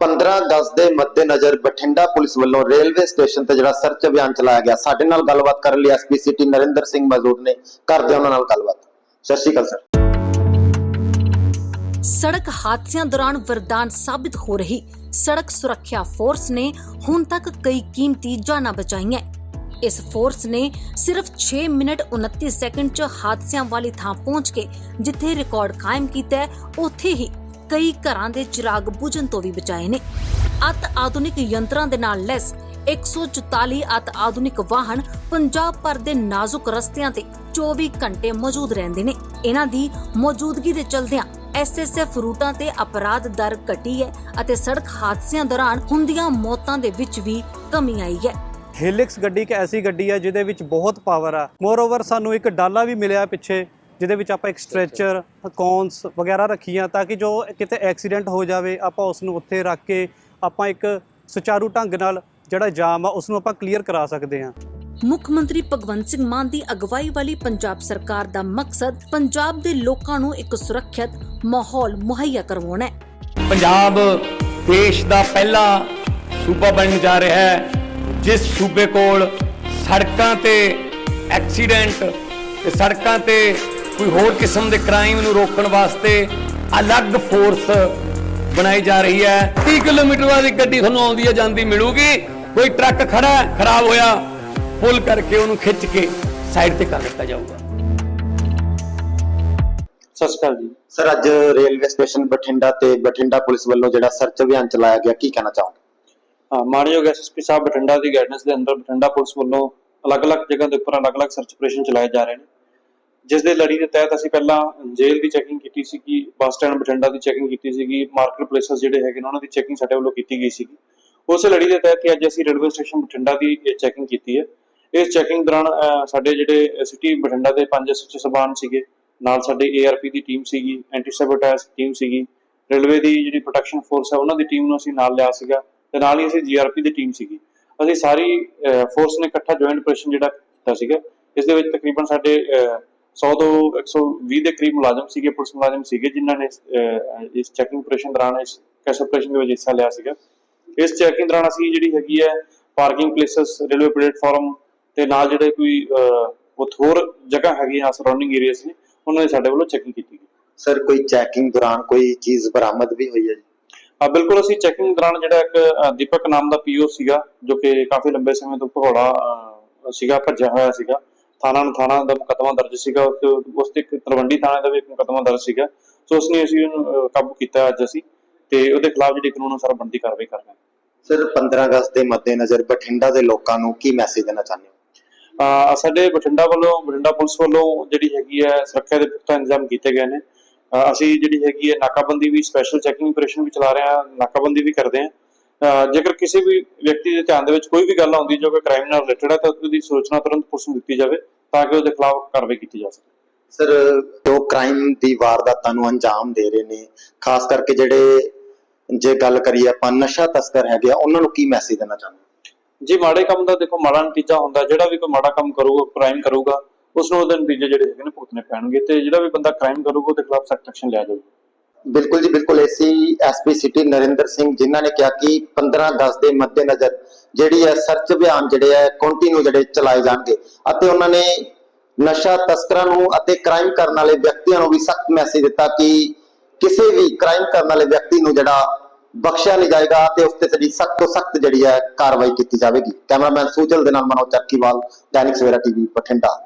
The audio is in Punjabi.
15 ਅਗਸਤ ਦੇ ਮੱਦੇਨਜ਼ਰ ਬਠਿੰਡਾ ਪੁਲਿਸ ਵੱਲੋਂ ਰੇਲਵੇ ਸਟੇਸ਼ਨ ਤੇ ਜਿਹੜਾ ਸਰਚ ਅਭਿਆਨ ਚਲਾਇਆ ਗਿਆ। ਸਾਡੇ ਨਾਲ ਗੱਲਬਾਤ ਕਰਨ ਲਈ ਐਸਪੀ ਸਿਟੀ ਨਰਿੰਦਰ ਸਿੰਘ ਮੌਜੂਦ ਨੇ। ਕਰਦੇ ਉਹਨਾਂ ਨਾਲ ਗੱਲਬਾਤ। ਸਤਿ ਸ਼੍ਰੀ ਅਕਾਲ, ਸਰ। ਸੜਕ ਹਾਦਸਿਆਂ ਦੌਰਾਨ ਵਰਦਾਨ ਸਾਬਿਤ ਹੋ ਰਹੀ। ਸੜਕ ਸੁਰੱਖਿਆ ਫੋਰਸ ਨੇ ਹੁਣ ਤੱਕ ਕਈ ਕੀਮਤੀ ਜਾਨਾਂ ਬਚਾਈਆਂ। ਇਸ ਫੋਰਸ ਨੇ ਸਿਰਫ 6 ਮਿੰਟ 29 ਸੈਕਿੰਡ 'ਚ ਹਾਦਸਿਆਂ ਵਾਲੀ ਥਾਂ ਪਹੁੰਚ ਕੇ ਜਿੱਥੇ ਰਿਕਾਰਡ ਕਾਇਮ ਕੀਤਾ ਹੈ, ਉੱਥੇ ਹੀ ਕਈ ਘਰਾਂ ਦੇ ਚਿਰਾਗ ਬੁਝਣ ਤੋਂ ਵੀ ਬਚਾਏ ਨੇ। ਅਤ ਆਧੁਨਿਕ ਯੰਤਰਾਂ ਦੇ ਨਾਲ ਲੈਸ 144 ਅਤ ਆਧੁਨਿਕ ਵਾਹਨ ਪੰਜਾਬ ਭਰ ਦੇ ਨਾਜ਼ੁਕ ਰਸਤਿਆਂ ਤੇ 24 ਘੰਟੇ ਮੌਜੂਦ ਰਹਿੰਦੇ ਨੇ। ਇਹਨਾਂ ਦੀ ਮੌਜੂਦਗੀ ਦੇ ਚਲਦਿਆਂ ਐਸਐਸਐਫ ਰੂਟਾਂ ਤੇ ਅਪਰਾਧ ਦਰ ਘਟੀ ਹੈ ਅਤੇ ਸੜਕ ਹਾਦਸਿਆਂ ਦੌਰਾਨ ਹੁੰਦੀਆਂ ਮੌਤਾਂ ਦੇ ਵਿੱਚ ਵੀ ਕਮੀ ਆਈ ਹੈ। ਹਿਲਿਕਸ ਗੱਡੀ ਇੱਕ ਐਸੀ ਗੱਡੀ ਹੈ ਜਿਹਦੇ ਵਿੱਚ ਬਹੁਤ ਪਾਵਰ ਆ। ਮੋਰ ਓਵਰ ਸਾਨੂੰ ਇੱਕ ਡਾਲਾ ਵੀ ਮਿਲਿਆ ਪਿੱਛੇ। ਜਿਹਦੇ ਵਿੱਚ ਆਪਾਂ ਇੱਕ ਸਟ੍ਰੈਚਰ ਕੌਨਸ ਵਗੈਰਾ ਰੱਖੀਆਂ ਤਾਂ ਕਿ ਜੋ ਕਿਤੇ ਐਕਸੀਡੈਂਟ ਹੋ ਜਾਵੇ ਆਪਾਂ ਉਸ ਨੂੰ ਉੱਥੇ ਰੱਖ ਕੇ ਆਪਾਂ ਇੱਕ ਸੁਚਾਰੂ ਢੰਗ ਨਾਲ ਜਿਹੜਾ ਜਾਮ ਆ ਉਸ ਨੂੰ ਆਪਾਂ ਕਲੀਅਰ ਕਰਾ ਸਕਦੇ ਹਾਂ। ਮੁੱਖ ਮੰਤਰੀ ਭਗਵੰਤ ਸਿੰਘ ਮਾਨ ਦੀ ਅਗਵਾਈ ਵਾਲੀ ਪੰਜਾਬ ਸਰਕਾਰ ਦਾ ਮਕਸਦ ਪੰਜਾਬ ਦੇ ਲੋਕਾਂ ਨੂੰ ਇੱਕ ਸੁਰੱਖਿਅਤ ਮਾਹੌਲ ਮੁਹੱਈਆ ਕਰਵਾਉਣਾ ਹੈ। ਪੰਜਾਬ ਦੇਸ਼ ਦਾ ਪਹਿਲਾ ਸੂਬਾ ਬਣਨ ਜਾ ਰਿਹਾ ਹੈ ਜਿਸ ਸੂਬੇ ਕੋਲ ਸੜਕਾਂ ਤੇ ਐਕਸੀਡੈਂਟ ਤੇ ਸੜਕਾਂ ਤੇ ਕੋਈ ਹੋਰ ਕਿਸਮ ਦੇ ਕ੍ਰਾਈਮ ਨੂੰ ਰੋਕਣ ਵਾਸਤੇ ਅਲੱਗ ਫੋਰਸ ਬਣਾਈ ਜਾ ਰਹੀ ਹੈ। 30 ਕਿਲੋਮੀਟਰ ਵਾਲੀ ਗੱਡੀ ਤੁਹਾਨੂੰ ਆਉਂਦੀ ਹੈ ਜਾਂਦੀ ਮਿਲੂਗੀ। ਕੋਈ ਟਰੱਕ ਖੜਾ ਹੈ, ਖਰਾਬ ਹੋਇਆ ਪੁੱਲ ਕਰਕੇ ਉਹਨੂੰ ਖਿੱਚ ਕੇ ਸਾਈਡ ਤੇ ਕਰ ਦਿੱਤਾ ਜਾਊਗਾ। ਸਤਿ ਸ਼੍ਰੀ ਅਕਾਲ ਜੀ। ਸਰ ਅੱਜ ਰੇਲਵੇ ਸਟੇਸ਼ਨ ਬਠਿੰਡਾ ਤੇ ਬਠਿੰਡਾ ਪੁਲਿਸ ਵੱਲੋਂ ਜਿਹੜਾ ਸਰਚ ਅਭਿਆਨ ਚਲਾਇਆ ਗਿਆ ਕੀ ਕਹਿਣਾ ਚਾਹੋਗੇ? ਹਾਂ ਮਾਨਯੋਗ ਐਸਐਸਪੀ ਸਾਹਿਬ ਬਠਿੰਡਾ ਦੀ ਗਾਈਡੈਂਸ ਦੇ ਅੰਦਰ ਬਠਿੰਡਾ ਪੁਲਿਸ ਵੱਲੋਂ ਅਲੱਗ-ਅਲੱਗ ਜਗ੍ਹਾ ਦੇ ਉੱਪਰ ਅਲੱਗ-ਅਲੱਗ ਸਰਚ ਆਪਰੇਸ਼ਨ ਚਲਾਏ ਜਾ ਰਹੇ ਨੇ। ਜਿਸ ਦੇ ਲੜੀ ਦੇ ਤਹਿਤ ਅਸੀਂ ਪਹਿਲਾਂ ਜੇਲ੍ਹ ਦੀ ਚੈਕਿੰਗ ਕੀਤੀ ਸੀਗੀ, ਬੱਸ ਸਟੈਂਡ ਬਠਿੰਡਾ ਦੀ ਚੈਕਿੰਗ ਕੀਤੀ ਸੀਗੀ ਮਾਰਕੀਟ ਪਲੇਸਸ ਜਿਹੜੇ ਹੈਗੇ ਨੇ ਉਹਨਾਂ ਦੀ ਚੈਕਿੰਗ ਸਾਡੇ ਵੱਲੋਂ ਕੀਤੀ ਗਈ ਸੀਗੀ। ਉਸ ਲੜੀ ਦੇ ਤਹਿਤ ਅੱਜ ਅਸੀਂ ਰੇਲਵੇ ਸਟੇਸ਼ਨ ਬਠਿੰਡਾ ਦੀ ਚੈਕਿੰਗ ਕੀਤੀ ਹੈ। ਇਸ ਚੈਕਿੰਗ ਦੌਰਾਨ ਸਾਡੇ ਜਿਹੜੇ ਸਿਟੀ ਬਠਿੰਡਾ ਦੇ ਪੰਜ ਸੱਚ ਸਬਾਨ ਸੀਗੇ, ਨਾਲ ਸਾਡੇ ਏਆਰਪੀ ਦੀ ਟੀਮ ਸੀਗੀ ਐਂਟੀ ਸੈਬੋਟੇਜ ਟੀਮ ਸੀਗੀ ਰੇਲਵੇ ਦੀ ਜਿਹੜੀ ਪ੍ਰੋਟੈਕਸ਼ਨ ਫੋਰਸ ਹੈ ਉਹਨਾਂ ਦੀ ਟੀਮ ਨੂੰ ਅਸੀਂ ਨਾਲ ਲਿਆ ਸੀਗਾ ਤੇ ਨਾਲ ਹੀ ਅਸੀਂ ਜੀਆਰਪੀ ਦੀ ਟੀਮ ਸੀਗੀ। ਅਸੀਂ ਸਾਰੀ ਫੋਰਸ ਨੇ ਇਕੱਠਾ ਜੁਆਇੰਟ ਆਪਰੇਸ਼ਨ ਜਿਹੜਾ ਕੀਤਾ ਸੀਗਾ, ਇਸ ਦੇ ਵਿੱਚ ਤਕਰੀਬਨ ਸਾਡੇ 100 ਤੋਂ 120 ਦੇ ਕਰੀਬ ਮੁਲਾਜ਼ਮ ਸੀਗੇ ਪੁਲਿਸ ਮੁਲਾਜ਼ਮ ਸੀਗੇ ਜਿਨ੍ਹਾਂ ਨੇ ਇਸ ਚੈਕਿੰਗ ਆਪਰੇਸ਼ਨ ਦੌਰਾਨ ਇਸ ਕੈਸ਼ ਆਪਰੇਸ਼ਨ ਦੇ ਵਿੱਚ ਹਿੱਸਾ ਲਿਆ ਸੀਗਾ। ਇਸ ਚੈਕਿੰਗ ਦੌਰਾਨ ਅਸੀਂ ਜਿਹੜੀ ਹੈਗੀ ਹੈ ਪਾਰਕਿੰਗ ਪਲੇਸਸ ਰੇਲਵੇ ਪਲੇਟਫਾਰਮ ਤੇ ਨਾਲ ਜਿਹੜੇ ਕੋਈ ਉੱਥੇ ਹੋਰ ਜਗ੍ਹਾ ਹੈਗੀਆਂ ਸਰਾਊਂਡਿੰਗ ਏਰੀਆਸ ਨੇ ਉਹਨਾਂ ਦੀ ਸਾਡੇ ਵੱਲੋਂ ਚੈਕਿੰਗ ਕੀਤੀ ਗਈ। ਸਰ ਕੋਈ ਚੈਕਿੰਗ ਦੌਰਾਨ ਕੋਈ ਚੀਜ਼ ਬਰਾਮਦ ਵੀ ਹੋਈ ਹੈ ਜੀ? ਆ ਬਿਲਕੁਲ ਅਸੀਂ ਚੈਕਿੰਗ ਦੌਰਾਨ ਜਿਹੜਾ ਇੱਕ ਦੀਪਕ ਨਾਮ ਦਾ ਪੀਓ ਸੀਗਾ ਜੋ ਕਿ ਕਾਫੀ ਲੰਬੇ ਸਮੇਂ ਤੋਂ ਭਗੌੜਾ ਸੀਗਾ ਭੱਜਿਆ ਹੋਇਆ ਸੀਗਾ। ਥਾਣਾ ਨੂੰ ਥਾਣਾ ਦਾ ਮੁਕੱਦਮਾ ਦਰਜ ਸੀਗਾ ਉਸ ਤੇ ਉਸ ਤੇ ਇੱਕ ਤਲਵੰਡੀ ਥਾਣੇ ਦਾ ਵੀ ਇੱਕ ਮੁਕੱਦਮਾ ਦਰਜ ਸੀਗਾ। ਸੋ ਉਸਨੇ ਅਸੀਂ ਉਹਨੂੰ ਕਾਬੂ ਕੀਤਾ ਅੱਜ ਅਸੀਂ ਤੇ ਉਹਦੇ ਖਿਲਾਫ ਜਿਹੜੀ ਕਾਨੂੰਨ ਅਨੁਸਾਰ ਬਣਦੀ ਕਾਰਵਾਈ ਕਰ ਰਹੇ ਹਾਂ। ਸਰ 15 ਅਗਸਤ ਦੇ ਮੱਦੇਨਜ਼ਰ ਬਠਿੰਡਾ ਦੇ ਲੋਕਾਂ ਨੂੰ ਕੀ ਮੈਸੇਜ ਦੇਣਾ ਚਾਹੁੰਦੇ ਹੋ? ਅਹ ਸਾਡੇ ਬਠਿੰਡਾ ਵੱਲੋਂ ਬਠਿੰਡਾ ਪੁਲਿਸ ਵੱਲੋਂ ਜਿਹੜੀ ਹੈਗੀ ਹੈ ਸੁਰੱਖਿਆ ਦੇ ਪੁਖਤਾ ਇੰਤਜ਼ਾਮ ਕੀਤੇ ਗਏ ਨੇ। ਅਸੀਂ ਜਿਹੜੀ ਹੈਗੀ ਹੈ ਨਾਕਾਬੰਦੀ ਵੀ ਸਪੈਸ਼ਲ ਚੈਕਿੰਗ ਆਪਰੇਸ਼ਨ ਵੀ ਚਲਾ ਰਹੇ ਹਾਂ ਨਾਕਾਬੰਦੀ ਵੀ ਕਰਦੇ ਹਾਂ। ਜੇਕਰ ਕਿਸੇ ਵੀ ਵਿਅਕਤੀ ਦੇ ਧਿਆਨ ਦੇ ਵਿੱਚ ਕੋਈ ਵੀ ਗੱਲ ਆਉਂਦੀ ਜੋ ਕਿ ਕ੍ਰਾਈਮ ਨਾਲ ਰਿਲੇਟਡ ਹੈ ਤਾਂ ਉਹਦੀ ਸੂਚਨਾ ਤੁਰੰਤ ਪੁਲਿਸ ਨੂੰ ਦਿੱਤੀ ਜਾਵੇ ਤਾਂ ਕਿ ਉਹਦੇ ਖਿਲਾਫ ਕਾਰਵਾਈ ਕੀਤੀ ਜਾ ਸਕੇ ਸਰ ਜੋ ਕ੍ਰਾਈਮ ਦੀ ਵਾਰਦਾਤਾਂ ਨੂੰ ਅੰਜਾਮ ਦੇ ਰਹੇ ਨੇ ਖਾਸ ਕਰਕੇ ਜਿਹੜੇ ਜੇ ਗੱਲ ਕਰੀਏ ਆਪਾਂ ਨਸ਼ਾ ਤਸਕਰ ਹੈਗੇ ਆ ਉਹਨਾਂ ਨੂੰ ਕੀ ਮੈਸੇਜ ਦੇਣਾ ਚਾਹੁੰਦੇ? ਜੀ ਮਾੜੇ ਕੰਮ ਦਾ ਦੇਖੋ ਮਾੜਾ ਨਤੀਜਾ ਹੁੰਦਾ ਜਿਹੜਾ ਵੀ ਕੋਈ ਮਾੜਾ ਕੰਮ ਕਰੂਗਾ ਕ੍ਰਾਈਮ ਕਰੂਗਾ ਉਸ ਨੂੰ ਉਹਦੇ ਨਤੀਜੇ ਜਿਹੜੇ ਹੈਗੇ ਨੇ ਭੁਗਤਣੇ ਪੈਣਗੇ ਤੇ ਜਿਹੜਾ ਵੀ ਬੰਦਾ ਕ੍ਰਾਈਮ ਕਰੂਗਾ ਉਹਦੇ ਖਿਲਾਫ ਸਖਤ ਐਕਸ਼ਨ ਲਿਆ ਜਾਊਗਾ ਬਿਲਕੁਲ ਜੀ, ਬਿਲਕੁਲ ਐਸੀ ਐਸਪੀ ਸਿਟੀ ਨਰਿੰਦਰ ਸਿੰਘ ਜਿਨ੍ਹਾਂ ਨੇ ਕਿਹਾ ਕਿ 15 ਅਗਸਤ ਦੇ ਮੱਦੇਨਜ਼ਰ ਜਿਹੜੀ ਹੈ ਸਰਚ ਅਭਿਆਨ ਜਿਹੜੇ ਹੈ ਕੰਟੀਨਿਊ ਜਿਹੜੇ ਚਲਾਏ ਜਾਣਗੇ ਅਤੇ ਉਹਨਾਂ ਨੇ ਨਸ਼ਾ ਤਸਕਰਾਂ ਨੂੰ ਅਤੇ ਕ੍ਰਾਈਮ ਕਰਨ ਵਾਲੇ ਵਿਅਕਤੀਆਂ ਨੂੰ ਵੀ ਸਖਤ ਮੈਸੇਜ ਦਿੱਤਾ ਕਿ ਕਿਸੇ ਵੀ ਕ੍ਰਾਈਮ ਕਰਨ ਵਾਲੇ ਵਿਅਕਤੀ ਨੂੰ ਜਿਹੜਾ ਬਖਸ਼ਿਆ ਨਹੀਂ ਜਾਏਗਾ ਤੇ ਉਸ ਤੇ ਜਿਹੜੀ ਸਖਤ ਤੋਂ ਸਖਤ ਜਿਹੜੀ ਹੈ ਕਾਰਵਾਈ ਕੀਤੀ ਜਾਵੇਗੀ। ਕੈਮਰਾਮੈਨ ਸੂਜਲ ਦੇ ਨਾਲ ਮਨੋਜ ਚੱਕੀਵਾਲ, ਦੈਨਿਕ ਸਵੇਰਾ ਟੀਵੀ, ਬਠਿੰਡਾ।